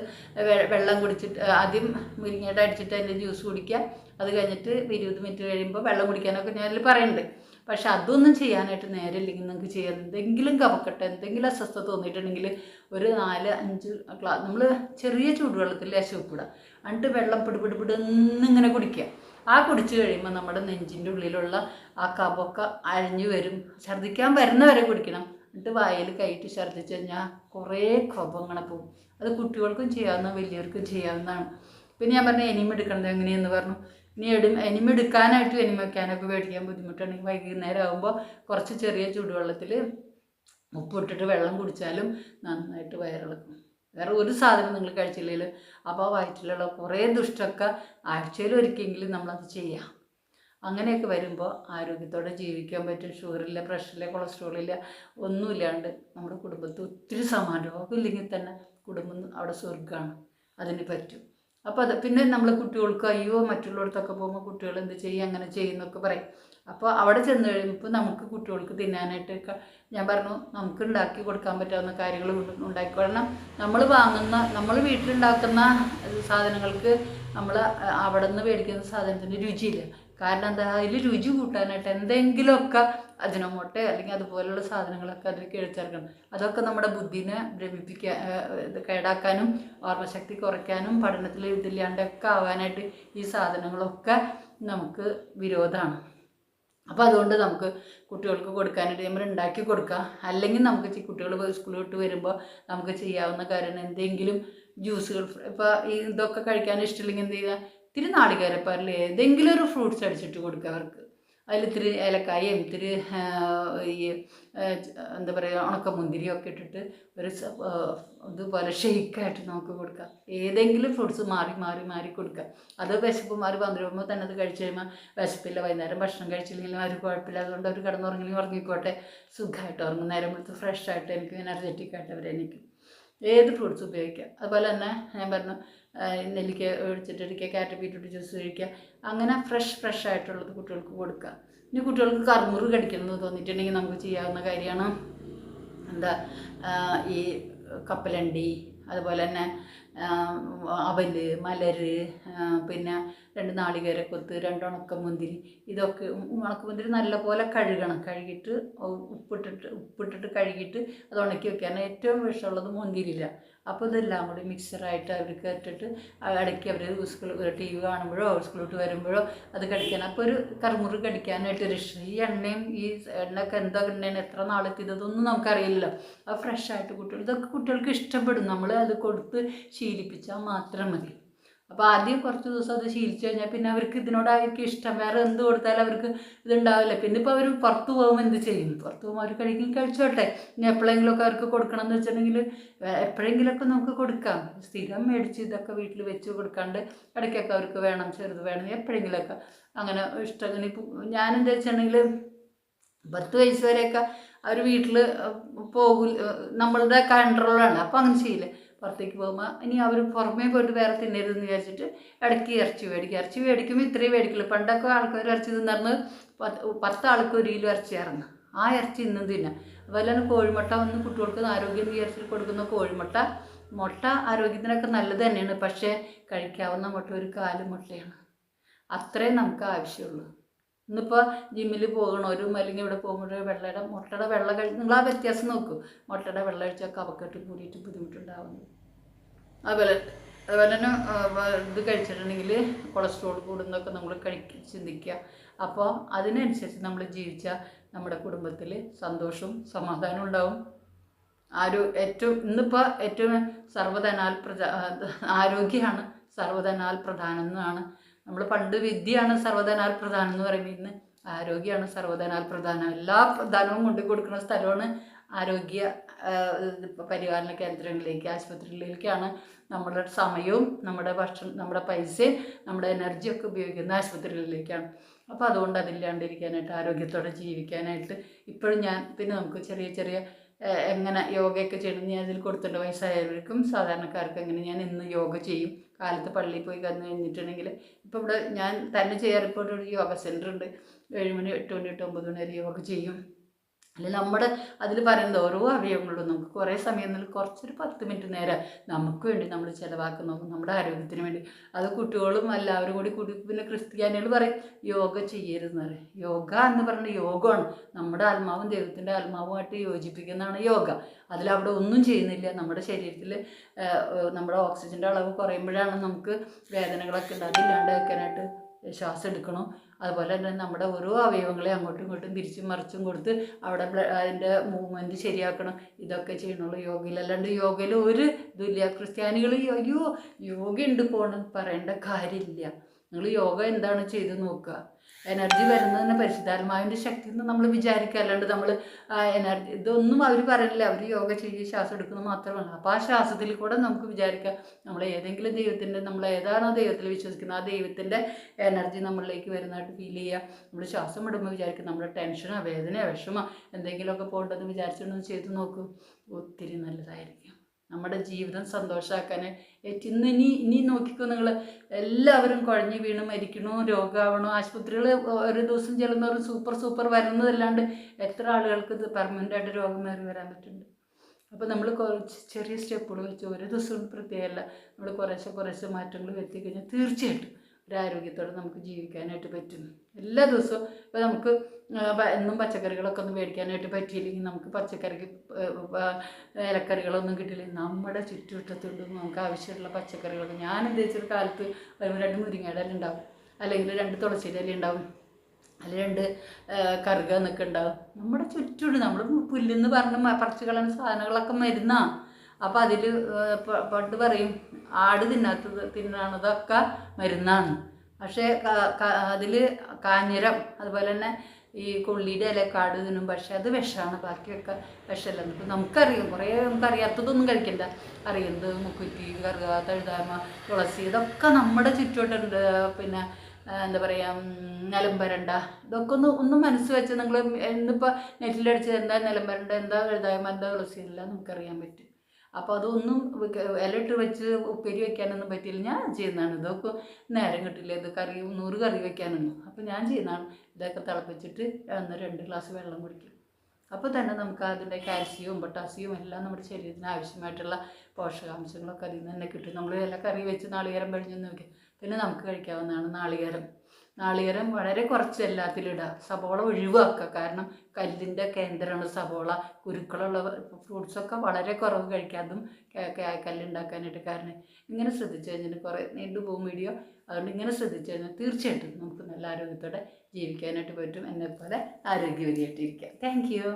വെള്ളം കുടിച്ചിട്ട് ആദ്യം മുരിങ്ങയുടെ അടിച്ചിട്ട് അതിന്റെ ജ്യൂസ് കുടിക്കുക അത് കഴിഞ്ഞിട്ട് ഇരുപത് മിനിറ്റ് കഴിയുമ്പോൾ വെള്ളം കുടിക്കാനൊക്കെ ഞാനിൽ പറയുന്നുണ്ട്. പക്ഷെ അതൊന്നും ചെയ്യാനായിട്ട് നേരമില്ലെങ്കിൽ നിങ്ങൾക്ക് ചെയ്യാൻ എന്തെങ്കിലും കഫക്കെട്ട് എന്തെങ്കിലും അസ്വസ്ഥത തോന്നിയിട്ടുണ്ടെങ്കിൽ ഒരു നാല് അഞ്ച് ഗ്ലാസ് നമ്മൾ ചെറിയ ചൂടുവെള്ളത്തിൽ ലേശം ഉപ്പിടുക എന്നിട്ട് വെള്ളം പിടിപിടിപിടിന്നിങ്ങനെ കുടിക്കുക. ആ കുടിച്ചു കഴിയുമ്പോൾ നമ്മുടെ നെഞ്ചിന്റെ ഉള്ളിലുള്ള ആ കവൊക്കെ അഴിഞ്ഞു വരും. ഛർദ്ദിക്കാൻ വരുന്നവരെ കുടിക്കണം. എന്നിട്ട് വായിൽ കൈയിട്ട് ഛർദ്ദിച്ച് കഴിഞ്ഞാൽ കുറേ കഫം ഇങ്ങനെ പോകും. അത് കുട്ടികൾക്കും ചെയ്യാവുന്ന വലിയവർക്കും ചെയ്യാവുന്നതാണ്. പിന്നെ ഞാൻ പറഞ്ഞു എനിമ എടുക്കണത് എങ്ങനെയെന്ന് പറഞ്ഞു. ഇനി എടും എനിമ എടുക്കാനായിട്ടും എനിമ വയ്ക്കാനൊക്കെ മേടിക്കാൻ ബുദ്ധിമുട്ടുണ്ടെങ്കിൽ വൈകുന്നേരം ആകുമ്പോൾ കുറച്ച് ചെറിയ ചൂടുവെള്ളത്തിൽ ഉപ്പിട്ടിട്ട് വെള്ളം കുടിച്ചാലും നന്നായിട്ട് വയറിളക്കും. വേറെ ഒരു സാധനം നിങ്ങൾ കഴിച്ചില്ലെങ്കിൽ അപ്പോൾ വയറ്റിലുള്ള കുറേ ദുഷ്ടമൊക്കെ ആഴ്ചയിൽ ഒരിക്കലെങ്കിലും നമ്മളത് ചെയ്യാം. അങ്ങനെയൊക്കെ വരുമ്പോൾ ആരോഗ്യത്തോടെ ജീവിക്കാൻ പറ്റും. ഷുഗറില്ല പ്രഷറില്ല കൊളസ്ട്രോളില്ല ഒന്നുമില്ലാണ്ട് നമ്മുടെ കുടുംബത്തിൽ ഒത്തിരി സമാധാനം ഇല്ലെങ്കിൽ തന്നെ കുടുംബം അവിടെ സ്വർഗമാണ് അതിന് പറ്റും. അപ്പോൾ അത് പിന്നെ നമ്മൾ കുട്ടികൾക്ക് അയ്യോ മറ്റുള്ളിടത്തൊക്കെ പോകുമ്പോൾ കുട്ടികൾ എന്ത് ചെയ്യും? അങ്ങനെ ചെയ്യുന്നൊക്കെ പറയും. അപ്പോൾ അവിടെ ചെന്ന് കഴിയുമ്പോൾ നമുക്ക് കുട്ടികൾക്ക് തിന്നാനായിട്ട് ഞാൻ പറഞ്ഞു നമുക്ക് ഉണ്ടാക്കി കൊടുക്കാൻ പറ്റാവുന്ന കാര്യങ്ങൾ ഉണ്ടാക്കിക്കൊള്ളണം. നമ്മൾ വാങ്ങുന്ന നമ്മൾ വീട്ടിലുണ്ടാക്കുന്ന സാധനങ്ങൾക്ക് നമ്മൾ അവിടെ നിന്ന് മേടിക്കുന്ന സാധനത്തിന് രുചിയില്ല. കാരണം എന്താ അതിൽ രുചി കൂട്ടാനായിട്ട് എന്തെങ്കിലുമൊക്കെ അജിനോമോട്ടോ അല്ലെങ്കിൽ അതുപോലുള്ള സാധനങ്ങളൊക്കെ അതിൽ ചേർക്കണം അതൊക്കെ നമ്മുടെ ബുദ്ധിനെ ഭ്രമിപ്പിക്കാൻ കേടാക്കാനും ഓർമ്മശക്തി കുറയ്ക്കാനും പഠനത്തിൽ ഇതില്ലാണ്ടൊക്കെ ആവാനായിട്ട് ഈ സാധനങ്ങളൊക്കെ നമുക്ക് വിരോധമാണ്. അപ്പോൾ അതുകൊണ്ട് നമുക്ക് കുട്ടികൾക്ക് കൊടുക്കാനായിട്ട് നമ്മൾ ഉണ്ടാക്കി കൊടുക്കുക. അല്ലെങ്കിൽ നമുക്ക് കുട്ടികൾ സ്കൂളിൽ വിട്ട് വരുമ്പോൾ നമുക്ക് ചെയ്യാവുന്ന കാര്യം എന്തെങ്കിലും ജ്യൂസുകൾ ഇപ്പോൾ ഇതൊക്കെ കഴിക്കാൻ ഇഷ്ടമില്ലെങ്കിൽ എന്ത് ചെയ്യുക? ഇത്തിരി നാളികേരപ്പാലിൽ ഏതെങ്കിലും ഒരു ഫ്രൂട്ട്സ് അടിച്ചിട്ട് കൊടുക്കുക അവർക്ക്. അതിൽ ഇത്തിരി ഏലക്കായും ഇത്തിരി ഈ എന്താ പറയുക ഉണക്കമുന്തിരിയും ഒക്കെ ഇട്ടിട്ട് ഒരു ഇതുപോലെ ഷെയ്ക്കായിട്ട് നമുക്ക് കൊടുക്കാം ഏതെങ്കിലും ഫ്രൂട്ട്സ് മാറി മാറി മാറി കൊടുക്കുക. അത് വിശപ്പ് മാറി വന്നിരുമ്പോൾ തന്നെ അത് കഴിച്ചു കഴിയുമ്പോൾ വിശപ്പില്ല. വൈകുന്നേരം ഭക്ഷണം കഴിച്ചില്ലെങ്കിലും അവർ കുഴപ്പമില്ല. അതുകൊണ്ട് അവർ കിടന്നുറങ്ങി ഉറങ്ങിക്കോട്ടെ. സുഖമായിട്ട് ഉറങ്ങും. നേരം കൊടുത്ത് ഫ്രഷ് ആയിട്ട് എനിക്ക് എനർജറ്റിക് ആയിട്ട് അവരെനിക്ക് ഏത് ഫ്രൂട്ട്സ് ഉപയോഗിക്കാം? അതുപോലെ തന്നെ ഞാൻ പറഞ്ഞു നെല്ലിക്ക എടുക്കുക കാറ്റ ജ്യൂസ് കഴിക്കുക അങ്ങനെ ഫ്രഷ് ഫ്രഷ് ആയിട്ടുള്ളത് കുട്ടികൾക്ക് കൊടുക്കുക. ഇനി കുട്ടികൾക്ക് കറുമുറ് കടിക്കണമെന്ന് തോന്നിയിട്ടുണ്ടെങ്കിൽ നമുക്ക് ചെയ്യാവുന്ന കാര്യമാണ് എന്താ ഈ കപ്പലണ്ടി അതുപോലെ തന്നെ അവൽ മലര് പിന്നെ രണ്ട് നാളികേരക്കൊത്ത് രണ്ട് ഉണക്കമുന്തിരി ഇതൊക്കെ ഉണക്കമുന്തിരി നല്ലപോലെ കഴുകണം. കഴുകിയിട്ട് ഉപ്പിട്ടിട്ട് ഉപ്പിട്ടിട്ട് കഴുകിയിട്ട് അത് ഉണക്കി വെക്കാൻ ഏറ്റവും വിഷമുള്ളത് മുന്തിരിയില്ല അപ്പോൾ ഇതെല്ലാം കൂടി മിക്സറായിട്ട് അവർക്ക് ഇട്ടിട്ട് ഇടയ്ക്ക് അവർ സ്കൂൾ ടി വി കാണുമ്പോഴോ സ്കൂളിലോട്ട് വരുമ്പോഴോ അത് കടിക്കാൻ. അപ്പോൾ ഒരു കറുമുറി കടിക്കാനായിട്ട് ഒരു ഈ എണ്ണയും ഈ എണ്ണയൊക്കെ എന്താ എണ്ണയാണ് എത്ര നാളെത്തി ഇതൊന്നും നമുക്കറിയില്ലല്ലോ. അത് ഫ്രഷായിട്ട് കുട്ടികൾ ഇതൊക്കെ കുട്ടികൾക്ക് ഇഷ്ടപ്പെടും. നമ്മൾ അത് കൊടുത്ത് ശീലിപ്പിച്ചാൽ മാത്രം മതി. അപ്പോൾ ആദ്യം കുറച്ച് ദിവസം അത് ശീലിച്ചു കഴിഞ്ഞാൽ പിന്നെ അവർക്ക് ഇതിനോടായിരിക്കും ഇഷ്ടം. വേറെ എന്ത് കൊടുത്താലും അവർക്ക് ഇതുണ്ടാവില്ല. പിന്നെ ഇപ്പോൾ അവർ പുറത്ത് പോകുമ്പോൾ എന്ത് ചെയ്യും? പുറത്ത് പോകുമ്പോൾ അവർ കഴിക്കും കഴിച്ചോട്ടെ. ഇനി എപ്പോഴെങ്കിലുമൊക്കെ അവർക്ക് കൊടുക്കണം എന്ന് വെച്ചിട്ടുണ്ടെങ്കിൽ എപ്പോഴെങ്കിലുമൊക്കെ നമുക്ക് കൊടുക്കാം. സ്ഥിരം മേടിച്ച് ഇതൊക്കെ വീട്ടിൽ വെച്ച് കൊടുക്കാണ്ട് ഇടയ്ക്കൊക്കെ അവർക്ക് വേണം ചെറുത് വേണം എപ്പോഴെങ്കിലുമൊക്കെ. അങ്ങനെ ഇഷ്ടം ഇപ്പോൾ ഞാനെന്താ വെച്ചിട്ടുണ്ടെങ്കിൽ പത്ത് വയസ്സ് വരെയൊക്കെ അവർ വീട്ടിൽ പോകില്ല നമ്മളുടെ കൺട്രോളാണ് അപ്പോൾ അങ്ങനെ ചെയ്യില്ല? പുറത്തേക്ക് പോകുമ്പോൾ ഇനി അവർ പുറമേ പോയിട്ട് വേറെ തിന്നരുതെന്ന് വിചാരിച്ചിട്ട് ഇടയ്ക്ക് ഇറച്ചി മേടിക്കും. ഇറച്ചി മേടിക്കുമ്പോൾ ഇത്രയും മേടിക്കില്ല പണ്ടൊക്കെ ആൾക്കാർ ഇറച്ചി തിന്നറിഞ്ഞ് പത്ത് ആൾക്ക് ഒരു കിലോ ഇറച്ചി ഇറങ്ങും. ആ ഇറച്ചി ഇന്നും തിന്നാം. അതുപോലെ തന്നെ കോഴിമുട്ട ഒന്ന് കുട്ടികൾക്ക് ആരോഗ്യം വിചാരിച്ചിട്ട് കൊടുക്കുന്ന കോഴിമുട്ട മുട്ട ആരോഗ്യത്തിനൊക്കെ നല്ലത് തന്നെയാണ്. പക്ഷേ കഴിക്കാവുന്ന മുട്ട ഒരു കാൽ മുട്ടയാണ്. അത്രയും നമുക്ക് ആവശ്യമുള്ളൂ. ഇന്നിപ്പോൾ ജിമ്മിൽ പോകണവരും അല്ലെങ്കിൽ ഇവിടെ പോകുമ്പോഴും വെള്ളയുടെ മുട്ടയുടെ വെള്ളം കഴിച്ച് നിങ്ങൾ ആ വ്യത്യാസം നോക്കൂ. മുട്ടയുടെ വെള്ളം കഴിച്ചാൽ കവക്കെട്ട് കൂടിയിട്ട് ബുദ്ധിമുട്ടുണ്ടാവുന്നു. അതുപോലെ അതുപോലെ തന്നെ ഇത് കഴിച്ചിട്ടുണ്ടെങ്കിൽ കൊളസ്ട്രോൾ കൂടുന്നതൊക്കെ നമ്മൾ കഴിക്ക ചിന്തിക്കുക. അപ്പോൾ അതിനനുസരിച്ച് നമ്മൾ ജീവിച്ചാൽ നമ്മുടെ കുടുംബത്തിൽ സന്തോഷവും സമാധാനവും ഉണ്ടാവും. ആരോ ഏറ്റവും ഇന്നിപ്പോൾ ഏറ്റവും സർവധനാൽ പ്രധാ ആരോഗ്യമാണ് സർവധനാൽ പ്രധാനം എന്നാണ് നമ്മൾ പണ്ട് വിദ്യയാണ് സർവധനാൽ പ്രധാനം എന്ന് പറയുമ്പോൾ ഇന്ന് ആരോഗ്യമാണ് സർവധനാൽ പ്രധാനം. എല്ലാ പ്രധാനവും കൊണ്ടു കൊടുക്കുന്ന സ്ഥലമാണ് ആരോഗ്യ പരിപാലന കേന്ദ്രങ്ങളിലേക്ക് ആശുപത്രികളിലേക്കാണ് നമ്മുടെ സമയവും നമ്മുടെ ഭക്ഷണം നമ്മുടെ പൈസയും നമ്മുടെ എനർജിയൊക്കെ ഉപയോഗിക്കുന്ന ആശുപത്രികളിലേക്കാണ്. അപ്പോൾ അതുകൊണ്ട് അതില്ലാണ്ടിരിക്കാനായിട്ട് ആരോഗ്യത്തോടെ ജീവിക്കാനായിട്ട് ഇപ്പോഴും ഞാൻ പിന്നെ നമുക്ക് ചെറിയ ചെറിയ എങ്ങനെ യോഗയൊക്കെ ചെയ്യണം ഞാൻ അതിൽ കൊടുത്തിട്ടുണ്ട് വയസ്സായവർക്കും സാധാരണക്കാർക്കും എങ്ങനെ ഞാൻ ഇന്ന് യോഗ ചെയ്യും. കാലത്ത് പള്ളിയിൽ പോയി കന്നു കഴിഞ്ഞിട്ടുണ്ടെങ്കിൽ ഇപ്പോൾ ഇവിടെ ഞാൻ തന്നെ ചെയ്യാറിപ്പോൾ ഒരു യോഗ സെന്റർ ഉണ്ട്. എട്ട് മണി എട്ട് ഒമ്പത് മണി വരെ യോഗ ചെയ്യും. അല്ല നമ്മുടെ അതിൽ പറയുന്നത് ഓരോ അവയവങ്ങളും നമുക്ക് കുറേ സമയം നിന്ന് കുറച്ചൊരു പത്ത് മിനിറ്റ് നേരം നമുക്ക് വേണ്ടി നമ്മൾ ചിലവാക്കുന്നു നമ്മുടെ ആരോഗ്യത്തിന് വേണ്ടി. അത് കുട്ടികളും എല്ലാവരും കൂടി കൂടി പിന്നെ ക്രിസ്ത്യാനികൾ പറയും യോഗ ചെയ്യരുതെന്ന് പറയും. യോഗ എന്ന് പറഞ്ഞ യോഗമാണ്. നമ്മുടെ ആത്മാവും ദൈവത്തിന്റെ ആത്മാവുമായിട്ട് യോജിപ്പിക്കുന്നതാണ് യോഗ. അതിലവിടെ ഒന്നും ചെയ്യുന്നില്ല. നമ്മുടെ ശരീരത്തിൽ നമ്മുടെ ഓക്സിജന്റെ അളവ് കുറയുമ്പോഴാണ് നമുക്ക് വേദനകളൊക്കെ ഉണ്ട് അതില്ലാണ്ട് ശ്വാസം എടുക്കണം. അതുപോലെ തന്നെ നമ്മുടെ ഓരോ അവയവങ്ങളെ അങ്ങോട്ടും ഇങ്ങോട്ടും തിരിച്ചും മറിച്ചും കൊടുത്ത് അവിടെ അതിന്റെ മൂവ്മെന്റ് ശരിയാക്കണം. ഇതൊക്കെ ചെയ്യണുള്ളൂ. യോഗയിൽ അല്ലാണ്ട് യോഗയിൽ ഒരു ദുല്യ ക്രിസ്ത്യാനികൾ അയ്യോ യോഗ ഉണ്ട് പോകണം പറയേണ്ട കാര്യമില്ല. നിങ്ങൾ യോഗ എന്താണ് ചെയ്ത് നോക്കുക? എനർജി വരുന്നത് തന്നെ പരിശുദ്ധാത്മാവിന്റെ ശക്തി എന്ന് നമ്മൾ വിചാരിക്കുക. അല്ലാണ്ട് നമ്മൾ എനർജി ഇതൊന്നും അവർ പറയുന്നില്ല അവർ യോഗ ചെയ്യുക ശ്വാസം എടുക്കുന്നത് മാത്രമാണ്. അപ്പോൾ ആ ശ്വാസത്തിൽ കൂടെ നമുക്ക് വിചാരിക്കാം നമ്മൾ ഏതെങ്കിലും ദൈവത്തിന്റെ നമ്മൾ ഏതാണോ ദൈവത്തിൽ വിശ്വസിക്കുന്നത്? ആ ദൈവത്തിന്റെ എനർജി നമ്മളിലേക്ക് വരുന്നതായിട്ട് ഫീൽ ചെയ്യുക. നമ്മൾ ശ്വാസം വിടുമ്പോൾ വിചാരിക്കും നമ്മുടെ ടെൻഷനോ വേദനയോ വിഷമോ എന്തെങ്കിലുമൊക്കെ പോകേണ്ടതെന്ന് വിചാരിച്ചുകൊണ്ടൊന്ന് ചെയ്ത് നോക്കൂ. ഒത്തിരി നല്ലതായിരിക്കും. നമ്മുടെ ജീവിതം സന്തോഷമാക്കാൻ ഇന്ന് ഇനി ഇനി നോക്കിക്കോ നിങ്ങൾ എല്ലാവരും കുഴഞ്ഞു വീണ് മരിക്കണോ രോഗമാവണോ ആശുപത്രികൾ ഒരു ദിവസം ചെല്ലുന്നവരും സൂപ്പർ സൂപ്പർ വരുന്നതല്ലാണ്ട് എത്ര ആളുകൾക്ക് ഇത് പെർമനന്റായിട്ട് രോഗം മാറി വരാൻ പറ്റുന്നുണ്ട്. അപ്പോൾ നമ്മൾ കുറച്ച് ചെറിയ സ്റ്റെപ്പുകൾ വെച്ച് ഒരു ദിവസം പ്രത്യേകമല്ല. നമ്മൾ കുറേശ്ശെ കുറേശ്ശെ മാറ്റങ്ങൾ വരുത്തി കഴിഞ്ഞാൽ തീർച്ചയായിട്ടും ഒരു ആരോഗ്യത്തോടെ നമുക്ക് ജീവിക്കാനായിട്ട് പറ്റും. എല്ലാ ദിവസവും ഇപ്പോൾ നമുക്ക് എന്നും പച്ചക്കറികളൊക്കെ ഒന്നും മേടിക്കാനായിട്ട് പറ്റിയില്ലെങ്കിൽ നമുക്ക് പച്ചക്കറിക്ക് ഇലക്കറികളൊന്നും കിട്ടിയില്ലെങ്കിൽ നമ്മുടെ ചുറ്റുവട്ടത്തുണ്ട് നമുക്ക് ആവശ്യമുള്ള പച്ചക്കറികളൊക്കെ ഞാൻ ഉദ്ദേശിച്ച കാലത്ത് വരുമ്പോൾ രണ്ട് മുരിങ്ങയുടെ ഇല ഉണ്ടാവും. അല്ലെങ്കിൽ രണ്ട് തുളസിയുടെ ഇല ഉണ്ടാവും. അല്ലെങ്കിൽ രണ്ട് കറുക എന്നൊക്കെ ഉണ്ടാവും. നമ്മുടെ ചുറ്റുണ്ട് നമ്മൾ പുല്ലെന്ന് പറഞ്ഞ് പറിച്ചു കളയുന്ന സാധനങ്ങളൊക്കെ മരുന്നാ. അപ്പോൾ അതിൽ പണ്ട് പറയും ആട് തിന്നാത്തത് തിന്നണതൊക്കെ മരുന്നാണ്. പക്ഷേ അതിൽ കാഞ്ഞിരം അതുപോലെ തന്നെ ഈ കൊള്ളിയുടെ ഇലക്കാട് തിന്നും പക്ഷേ അത് വിഷമാണ്. ബാക്കിയൊക്കെ വിഷമല്ല. ഇപ്പം നമുക്കറിയാം കുറേ നമുക്കറിയാത്തതൊന്നും കഴിക്കണ്ട. അറിയുന്നത് മുക്കുറ്റി കറുക തഴുതാമ തുളസി ഇതൊക്കെ നമ്മുടെ ചുറ്റുവട്ടുണ്ട്. പിന്നെ എന്താ പറയുക നിലംബരണ്ട. ഇതൊക്കെ ഒന്ന് ഒന്ന് മനസ്സ് വെച്ച് നിങ്ങൾ ഇന്നിപ്പോൾ നെറ്റിലടിച്ച് എന്താ നിലംബരണ്ട എന്താ എഴുതായ്മ എന്താ തുളസി എല്ലാം നമുക്കറിയാൻ പറ്റും. അപ്പോൾ അതൊന്നും വെക്ക- ഇലയിട്ട് വെച്ച് ഉപ്പേരി വെക്കാനൊന്നും പറ്റിയില്ല. ഞാൻ ചെയ്യുന്നതാണ്. ഇതൊക്കെ നേരം കിട്ടില്ല. ഇത് കറി നൂറ് കറി വെക്കാനൊന്നും. അപ്പോൾ ഞാൻ ചെയ്യുന്നതാണ്. ഇതൊക്കെ തിളപ്പിച്ചിട്ട് ഒന്ന് രണ്ട് ഗ്ലാസ് വെള്ളം കുടിക്കും. അപ്പോൾ തന്നെ നമുക്ക് അതിന്റെ കാൽസ്യവും പൊട്ടാസ്യവും എല്ലാം നമ്മുടെ ശരീരത്തിന് ആവശ്യമായിട്ടുള്ള പോഷകാംശങ്ങളൊക്കെ അതിൽ നിന്ന് തന്നെ കിട്ടും. നമ്മൾ എല്ലാ കറി വെച്ച് നാളികേരം പിഴിഞ്ഞ് നോക്കി പിന്നെ നമുക്ക് കഴിക്കാവുന്നതാണ് നാളികേരം. നാളികേരം വളരെ കുറച്ച് എല്ലാത്തിലും ഇടുക സബോള ഒഴിവാക്കുക. കാരണം കല്ലിന്റെ കേന്ദ്രമാണ് സബോള. കുരുക്കളുള്ള ഫ്രൂട്ട്സൊക്കെ വളരെ കുറവ് കഴിക്കാതും കല്ലുണ്ടാക്കാനായിട്ട് കാരണം ഇങ്ങനെ ശ്രദ്ധിച്ചു കഴിഞ്ഞാൽ കുറേ നീണ്ടു പോകും വീഡിയോ. അതുകൊണ്ട് ഇങ്ങനെ ശ്രദ്ധിച്ചു കഴിഞ്ഞാൽ തീർച്ചയായിട്ടും നമുക്ക് നല്ല ആരോഗ്യത്തോടെ ജീവിക്കാനായിട്ട് പറ്റും. എന്നെപ്പോലെ ആരോഗ്യവതിയായിട്ടിരിക്കാം. Thank you